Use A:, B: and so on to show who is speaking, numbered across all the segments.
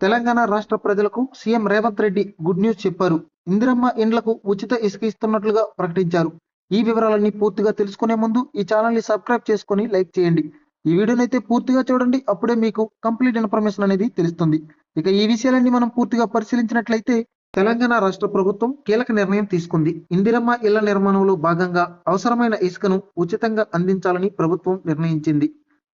A: తెలంగాణ రాష్ట్ర ప్రజలకు CM Revanth Reddy good news చెప్పారు. ఇందిరమ్మ ఇండ్లకు ఉచిత ఇసుక ఇస్తున్నట్లుగా ప్రకటించారు. ఈ వివరాలన్నీ పూర్తిగా తెలుసుకునే ముందు ఈ ఛానల్ని సబ్స్క్రైబ్ చేసుకొని లైక్ చేయండి. ఈ వీడియోని అయితే పూర్తిగా చూడండి అప్పుడే మీకు కంప్లీట్ ఇన్ఫర్మేషన్ అనేది తెలుస్తుంది. ఇక ఈ విషయాలన్నీ మనం పూర్తిగా పరిశీలించినట్లయితే తెలంగాణ రాష్ట్ర ప్రభుత్వం కీలక నిర్ణయం తీసుకుంది. ఇందిరమ్మ ఇళ్ళ నిర్మాణంలో భాగంగా అవసరమైన ఇసుకను ఉచితంగా అందించాలని ప్రభుత్వం నిర్ణయించింది.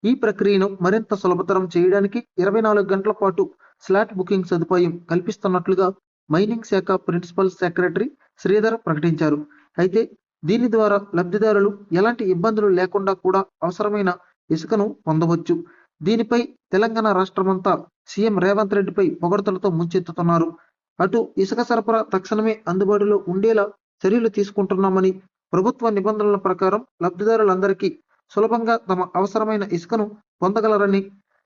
A: ఈ ప్రక్రియను మరింత సులభతరం చేయడానికి ఇరవై నాలుగు గంటల పాటు స్లాట్ బుకింగ్ సదుపాయం కల్పిస్తున్నట్లుగా మైనింగ్ శాఖ ప్రిన్సిపల్ సెక్రటరీ శ్రీధర్ ప్రకటించారు. అయితే దీని ద్వారా లబ్ధిదారులు ఎలాంటి ఇబ్బందులు లేకుండా కూడా అవసరమైన ఇసుకను పొందవచ్చు. దీనిపై తెలంగాణ రాష్ట్రమంతా సీఎం రేవంత్ రెడ్డిపై పొగడ్తలతో ముంచెత్తుతున్నారు. అటు ఇసుక సరఫరా తక్షణమే అందుబాటులో ఉండేలా చర్యలు తీసుకుంటున్నామని ప్రభుత్వ నిబంధనల ప్రకారం లబ్ధిదారులందరికీ సులభంగా తమ అవసరమైన ఇసుకను పొందగలరని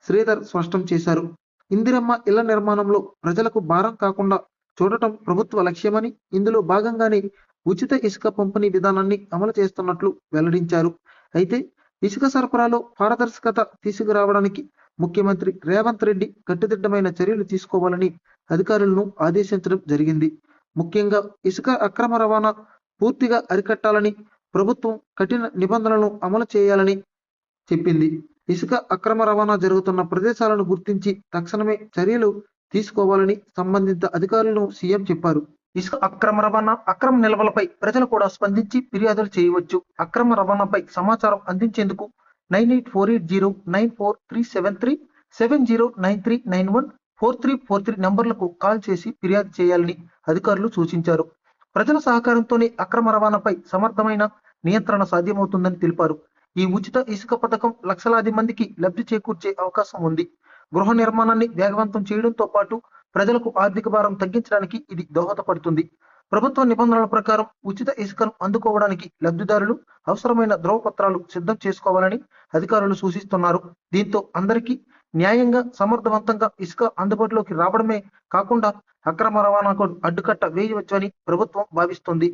A: శ్రీధర్ స్పష్టం చేశారు. ఇందిరమ్మ ఇళ్ళ నిర్మాణంలో ప్రజలకు భారం కాకుండా చూడటం ప్రభుత్వ లక్ష్యమని ఇందులో భాగంగానే ఉచిత ఇసుక పంపిణీ విధానాన్ని అమలు చేస్తున్నట్లు వెల్లడించారు. అయితే ఇసుక సరఫరాలో పారదర్శకత తీసుకురావడానికి ముఖ్యమంత్రి రేవంత్ రెడ్డి కట్టుదిట్టమైన చర్యలు తీసుకోవాలని అధికారులను ఆదేశించడం జరిగింది. ముఖ్యంగా ఇసుక అక్రమ రవాణా పూర్తిగా అరికట్టాలని ప్రభుత్వం కఠిన నిబంధనలను అమలు చేయాలని చెప్పింది. ఇసుక అక్రమ రవాణా జరుగుతున్న ప్రదేశాలను గుర్తించి తక్షణమే చర్యలు తీసుకోవాలని సంబంధిత అధికారులను సీఎం చెప్పారు. ఇసుక అక్రమ రవాణా అక్రమ నిల్వలపై ప్రజలు కూడా స్పందించి ఫిర్యాదులు చేయవచ్చు. అక్రమ రవాణాపై సమాచారం అందించేందుకు nine eight four eight zero nine four three seven three seven zero nine three nine one four three four three నంబర్లకు call చేసి ఫిర్యాదు చేయాలని అధికారులు సూచించారు. ప్రజల సహకారంతోనే అక్రమ రవాణాపై సమర్థమైన నియంత్రణ సాధ్యమవుతుందని తెలిపారు. ఈ ఉచిత ఇసుక పథకం లక్షలాది మందికి లబ్ధి చేకూర్చే అవకాశం ఉంది. గృహ నిర్మాణాన్ని వేగవంతం చేయడంతో పాటు ప్రజలకు ఆర్థిక భారం తగ్గించడానికి ఇది దోహదపడుతుంది. ప్రభుత్వ నిబంధనల ప్రకారం ఉచిత ఇసుకను అందుకోవడానికి లబ్ధిదారులు అవసరమైన ధ్రువపత్రాలు సిద్ధం చేసుకోవాలని అధికారులు సూచిస్తున్నారు. దీంతో అందరికీ న్యాయంగా సమర్థవంతంగా ఇసుక అందుబాటులోకి రావడమే కాకుండా అక్రమ రవాణాకు అడ్డుకట్ట వేయవచ్చని ప్రభుత్వం భావిస్తుంది.